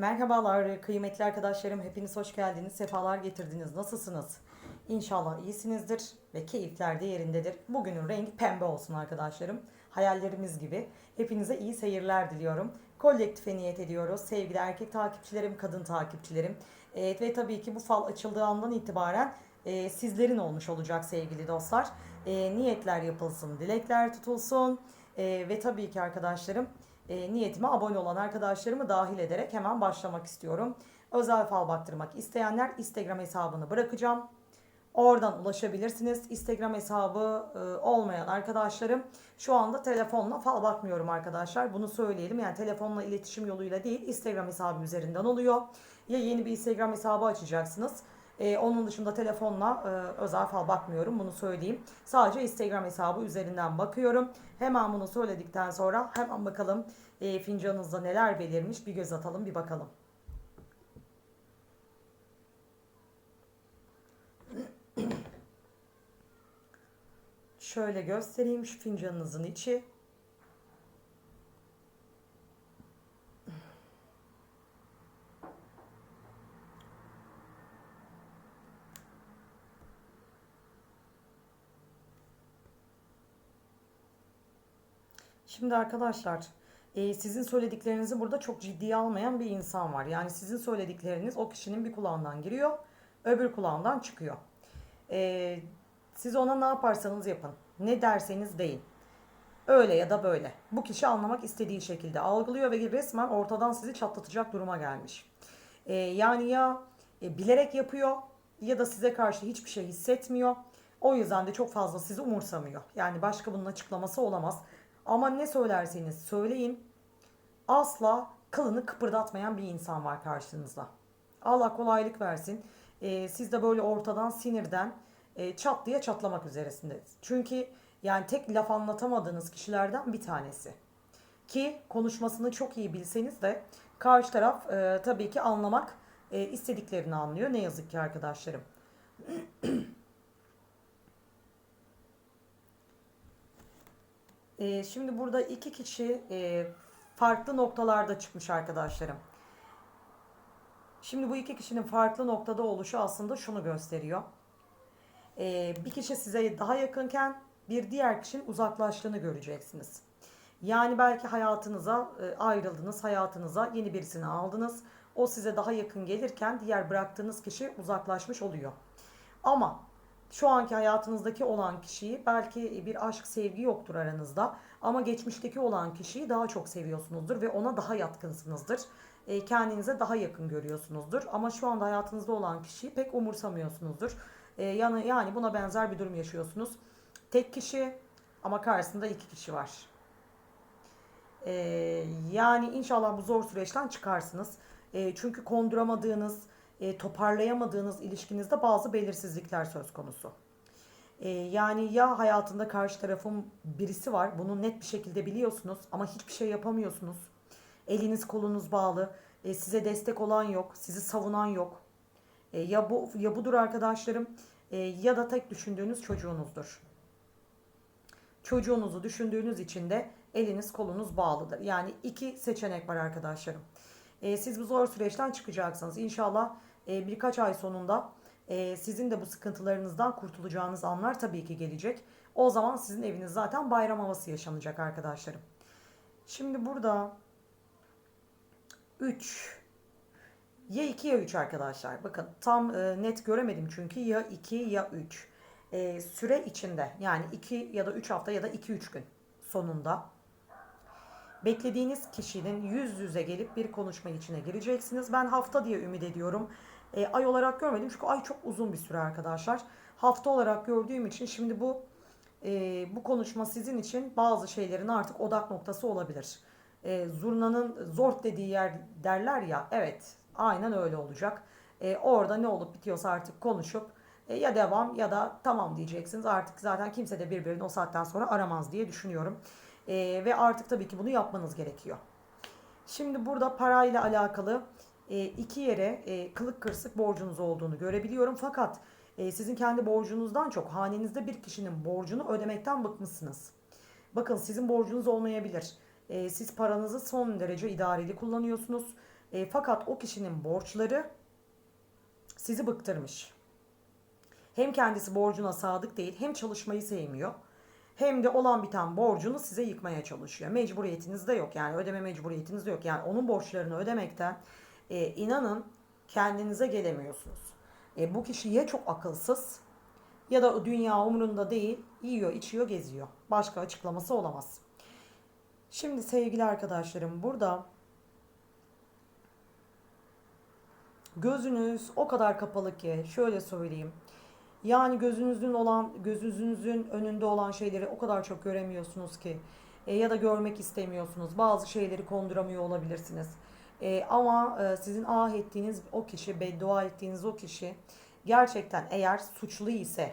Merhabalar kıymetli arkadaşlarım. Hepiniz hoş geldiniz. Sefalar getirdiniz. Nasılsınız? İnşallah iyisinizdir ve keyifler de yerindedir. Bugünün rengi pembe olsun arkadaşlarım. Hayallerimiz gibi. Hepinize iyi seyirler diliyorum. Kolektife niyet ediyoruz. Sevgili erkek takipçilerim, kadın takipçilerim. Evet ve tabii ki bu fal açıldığı andan itibaren e, sizlerin olmuş olacak sevgili dostlar. E, niyetler yapılsın, dilekler tutulsun. E, ve tabii ki arkadaşlarım e, niyetime abone olan arkadaşlarımı dahil ederek hemen başlamak istiyorum. Özel fal baktırmak isteyenler Instagram hesabını bırakacağım. Oradan ulaşabilirsiniz. Instagram hesabı e, olmayan arkadaşlarım şu anda telefonla fal bakmıyorum arkadaşlar. Bunu söyleyelim. Yani telefonla iletişim yoluyla değil Instagram hesabı üzerinden oluyor. Ya yeni bir Instagram hesabı açacaksınız. E, onun dışında telefonla e, özel fal bakmıyorum bunu söyleyeyim. Sadece Instagram hesabı üzerinden bakıyorum. Hemen bunu söyledikten sonra hemen bakalım e, fincanınızda neler belirmiş bir göz atalım bir bakalım. Şöyle göstereyim şu fincanınızın içi. Şimdi arkadaşlar e, sizin söylediklerinizi burada çok ciddiye almayan bir insan var. Yani sizin söyledikleriniz o kişinin bir kulağından giriyor, öbür kulağından çıkıyor. E, siz ona ne yaparsanız yapın, ne derseniz deyin. Öyle ya da böyle. Bu kişi anlamak istediği şekilde algılıyor ve resmen ortadan sizi çatlatacak duruma gelmiş. E, yani ya e, bilerek yapıyor ya da size karşı hiçbir şey hissetmiyor. O yüzden de çok fazla sizi umursamıyor. Yani başka bunun açıklaması olamaz. Ama ne söylerseniz söyleyin asla kılını kıpırdatmayan bir insan var karşınızda. Allah kolaylık versin. Ee, siz de böyle ortadan sinirden e, çat diye çatlamak üzeresiniz. Çünkü yani tek laf anlatamadığınız kişilerden bir tanesi. Ki konuşmasını çok iyi bilseniz de karşı taraf e, tabii ki anlamak e, istediklerini anlıyor. Ne yazık ki arkadaşlarım. Ee, şimdi burada iki kişi e, farklı noktalarda çıkmış arkadaşlarım. Şimdi bu iki kişinin farklı noktada oluşu aslında şunu gösteriyor. Ee, bir kişi size daha yakınken bir diğer kişinin uzaklaştığını göreceksiniz. Yani belki hayatınıza e, ayrıldınız, hayatınıza yeni birisini aldınız. O size daha yakın gelirken diğer bıraktığınız kişi uzaklaşmış oluyor. Ama şu anki hayatınızdaki olan kişiyi belki bir aşk sevgi yoktur aranızda ama geçmişteki olan kişiyi daha çok seviyorsunuzdur ve ona daha yatkınsınızdır. E, kendinize daha yakın görüyorsunuzdur ama şu anda hayatınızda olan kişiyi pek umursamıyorsunuzdur. E, yani yani buna benzer bir durum yaşıyorsunuz. Tek kişi ama karşısında iki kişi var. E, yani inşallah bu zor süreçten çıkarsınız. E, çünkü konduramadığınız, e, toparlayamadığınız ilişkinizde bazı belirsizlikler söz konusu. E, yani ya hayatında karşı tarafın birisi var, bunu net bir şekilde biliyorsunuz ama hiçbir şey yapamıyorsunuz. Eliniz kolunuz bağlı, e, size destek olan yok, sizi savunan yok. E, ya bu ya budur arkadaşlarım, e, ya da tek düşündüğünüz çocuğunuzdur. Çocuğunuzu düşündüğünüz için de eliniz kolunuz bağlıdır. Yani iki seçenek var arkadaşlarım. E, siz bu zor süreçten çıkacaksınız. İnşallah e, birkaç ay sonunda e, sizin de bu sıkıntılarınızdan kurtulacağınız anlar tabii ki gelecek. O zaman sizin eviniz zaten bayram havası yaşanacak arkadaşlarım. Şimdi burada 3 ya 2 ya 3 arkadaşlar. Bakın tam e, net göremedim çünkü ya 2 ya 3. E, süre içinde yani 2 ya da 3 hafta ya da 2-3 gün sonunda beklediğiniz kişinin yüz yüze gelip bir konuşma içine gireceksiniz. Ben hafta diye ümit ediyorum. E, ay olarak görmedim çünkü ay çok uzun bir süre arkadaşlar. Hafta olarak gördüğüm için şimdi bu e, bu konuşma sizin için bazı şeylerin artık odak noktası olabilir. E, zurnanın zort dediği yer derler ya evet aynen öyle olacak. E, orada ne olup bitiyorsa artık konuşup e, ya devam ya da tamam diyeceksiniz. Artık zaten kimse de birbirini o saatten sonra aramaz diye düşünüyorum. E, ve artık tabii ki bunu yapmanız gerekiyor. Şimdi burada parayla alakalı e, iki yere e, kılık kırsık borcunuz olduğunu görebiliyorum. Fakat e, sizin kendi borcunuzdan çok hanenizde bir kişinin borcunu ödemekten bıkmışsınız. Bakın sizin borcunuz olmayabilir. E, siz paranızı son derece idareli kullanıyorsunuz. E, fakat o kişinin borçları sizi bıktırmış. Hem kendisi borcuna sadık değil, hem çalışmayı sevmiyor. Hem de olan biten borcunu size yıkmaya çalışıyor. Mecburiyetiniz de yok yani ödeme mecburiyetiniz de yok. Yani onun borçlarını ödemekten e, inanın kendinize gelemiyorsunuz. E, bu kişi ya çok akılsız ya da dünya umurunda değil, yiyor, içiyor, geziyor. Başka açıklaması olamaz. Şimdi sevgili arkadaşlarım burada gözünüz o kadar kapalı ki şöyle söyleyeyim. Yani gözünüzün olan gözünüzün önünde olan şeyleri o kadar çok göremiyorsunuz ki e, ya da görmek istemiyorsunuz. Bazı şeyleri konduramıyor olabilirsiniz. E, ama e, sizin ah ettiğiniz o kişi, beddua ettiğiniz o kişi gerçekten eğer suçlu ise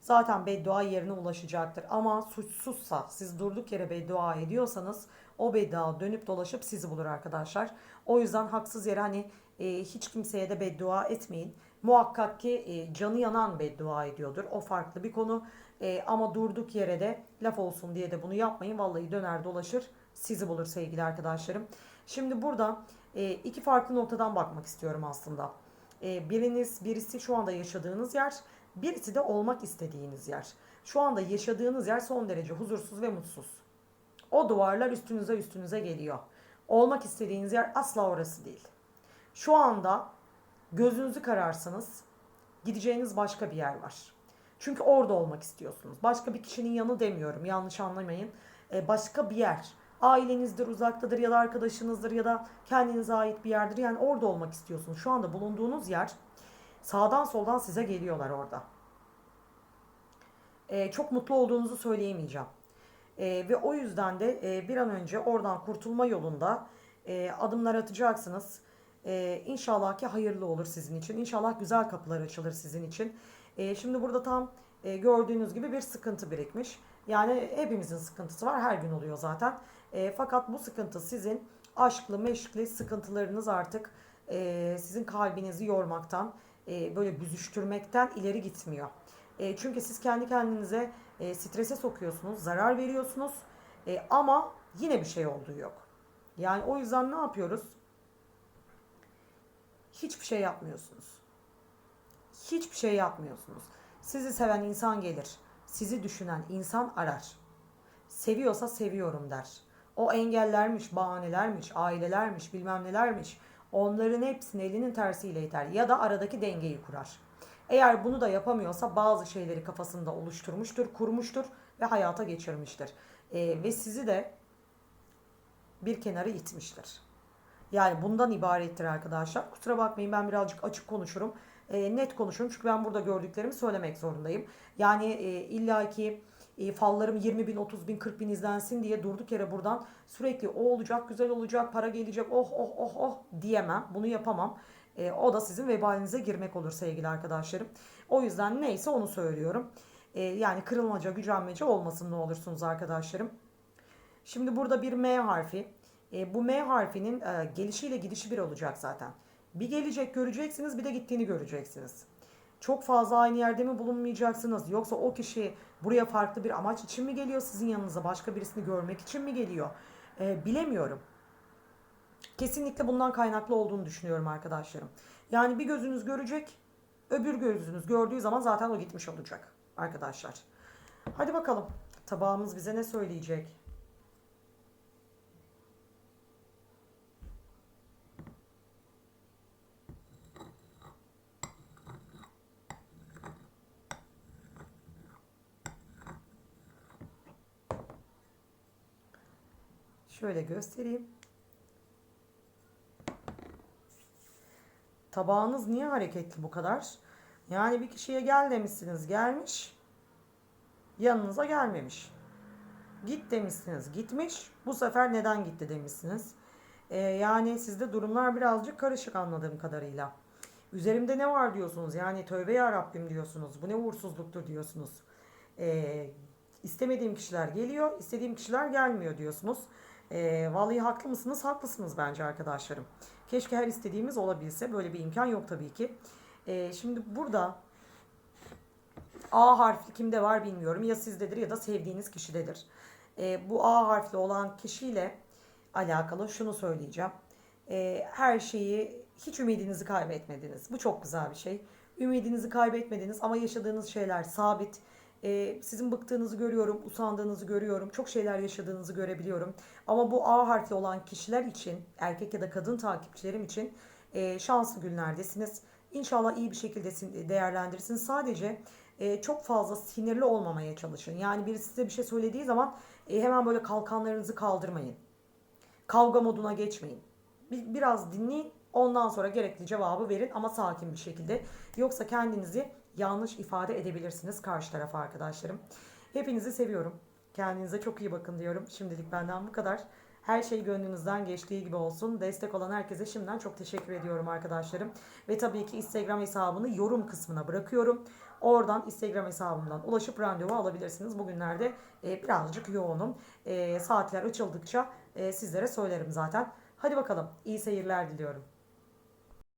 zaten beddua yerine ulaşacaktır. Ama suçsuzsa siz durduk yere beddua ediyorsanız o beddua dönüp dolaşıp sizi bulur arkadaşlar. O yüzden haksız yere hani e, hiç kimseye de beddua etmeyin. Muhakkak ki e, canı yanan beddua ediyordur. O farklı bir konu. E, ama durduk yere de laf olsun diye de bunu yapmayın. Vallahi döner dolaşır sizi bulur sevgili arkadaşlarım. Şimdi burada e, iki farklı noktadan bakmak istiyorum aslında. E, biriniz birisi şu anda yaşadığınız yer, birisi de olmak istediğiniz yer. Şu anda yaşadığınız yer son derece huzursuz ve mutsuz. O duvarlar üstünüze üstünüze geliyor. Olmak istediğiniz yer asla orası değil. Şu anda gözünüzü kararsanız gideceğiniz başka bir yer var. Çünkü orada olmak istiyorsunuz. Başka bir kişinin yanı demiyorum. Yanlış anlamayın. Ee, başka bir yer. Ailenizdir, uzaktadır ya da arkadaşınızdır ya da kendinize ait bir yerdir. Yani orada olmak istiyorsunuz. Şu anda bulunduğunuz yer sağdan soldan size geliyorlar orada. Ee, çok mutlu olduğunuzu söyleyemeyeceğim. Ee, ve o yüzden de e, bir an önce oradan kurtulma yolunda e, adımlar atacaksınız. Ee, inşallah ki hayırlı olur sizin için. İnşallah güzel kapılar açılır sizin için. Ee, şimdi burada tam e, gördüğünüz gibi bir sıkıntı birikmiş. Yani hepimizin sıkıntısı var. Her gün oluyor zaten. E, fakat bu sıkıntı sizin aşklı, meşkli sıkıntılarınız artık e, sizin kalbinizi yormaktan, e, böyle büzüştürmekten ileri gitmiyor. E, çünkü siz kendi kendinize e, strese sokuyorsunuz, zarar veriyorsunuz. E, ama yine bir şey olduğu yok. Yani o yüzden ne yapıyoruz? Hiçbir şey yapmıyorsunuz. Hiçbir şey yapmıyorsunuz. Sizi seven insan gelir. Sizi düşünen insan arar. Seviyorsa seviyorum der. O engellermiş, bahanelermiş, ailelermiş, bilmem nelermiş. Onların hepsini elinin tersiyle iter ya da aradaki dengeyi kurar. Eğer bunu da yapamıyorsa bazı şeyleri kafasında oluşturmuştur, kurmuştur ve hayata geçirmiştir. Ee, ve sizi de bir kenara itmiştir. Yani bundan ibarettir arkadaşlar. Kusura bakmayın ben birazcık açık konuşurum. E, net konuşurum çünkü ben burada gördüklerimi söylemek zorundayım. Yani e, illaki e, fallarım 20 bin, 30 bin, 40 bin izlensin diye durduk yere buradan sürekli o olacak, güzel olacak, para gelecek, oh oh oh oh diyemem. Bunu yapamam. E, o da sizin vebalinize girmek olur sevgili arkadaşlarım. O yüzden neyse onu söylüyorum. E, yani kırılmaca, gücenmece olmasın ne olursunuz arkadaşlarım. Şimdi burada bir M harfi. E, bu M harfinin e, gelişiyle gidişi bir olacak zaten. Bir gelecek göreceksiniz bir de gittiğini göreceksiniz. Çok fazla aynı yerde mi bulunmayacaksınız yoksa o kişi buraya farklı bir amaç için mi geliyor sizin yanınıza başka birisini görmek için mi geliyor e, bilemiyorum. Kesinlikle bundan kaynaklı olduğunu düşünüyorum arkadaşlarım. Yani bir gözünüz görecek öbür gözünüz gördüğü zaman zaten o gitmiş olacak arkadaşlar. Hadi bakalım tabağımız bize ne söyleyecek? Şöyle göstereyim. Tabağınız niye hareketli bu kadar? Yani bir kişiye gel demişsiniz gelmiş. Yanınıza gelmemiş. Git demişsiniz gitmiş. Bu sefer neden gitti demişsiniz. Ee, yani sizde durumlar birazcık karışık anladığım kadarıyla. Üzerimde ne var diyorsunuz. Yani tövbe ya Rabbim diyorsunuz. Bu ne uğursuzluktur diyorsunuz. Ee, istemediğim kişiler geliyor. istediğim kişiler gelmiyor diyorsunuz. E, vallahi haklı mısınız? Haklısınız bence arkadaşlarım. Keşke her istediğimiz olabilse. Böyle bir imkan yok tabii ki. E, şimdi burada A harfli kimde var bilmiyorum. Ya sizdedir ya da sevdiğiniz kişidedir. E, bu A harfli olan kişiyle alakalı şunu söyleyeceğim. e, her şeyi hiç ümidinizi kaybetmediniz. Bu çok güzel bir şey. Ümidinizi kaybetmediniz ama yaşadığınız şeyler sabit. E, sizin bıktığınızı görüyorum, usandığınızı görüyorum. Çok şeyler yaşadığınızı görebiliyorum. Ama bu A harfli olan kişiler için, erkek ya da kadın takipçilerim için e, şanslı günlerdesiniz. İnşallah iyi bir şekilde sin- değerlendirirsiniz. Sadece e, çok fazla sinirli olmamaya çalışın. Yani birisi size bir şey söylediği zaman e, hemen böyle kalkanlarınızı kaldırmayın. Kavga moduna geçmeyin. Bir, biraz dinleyin. Ondan sonra gerekli cevabı verin ama sakin bir şekilde. Yoksa kendinizi yanlış ifade edebilirsiniz karşı tarafa arkadaşlarım. Hepinizi seviyorum. Kendinize çok iyi bakın diyorum. Şimdilik benden bu kadar. Her şey gönlünüzden geçtiği gibi olsun. Destek olan herkese şimdiden çok teşekkür ediyorum arkadaşlarım. Ve tabii ki Instagram hesabını yorum kısmına bırakıyorum. Oradan Instagram hesabımdan ulaşıp randevu alabilirsiniz. Bugünlerde e, birazcık yoğunum. E, saatler açıldıkça e, sizlere söylerim zaten. Hadi bakalım iyi seyirler diliyorum.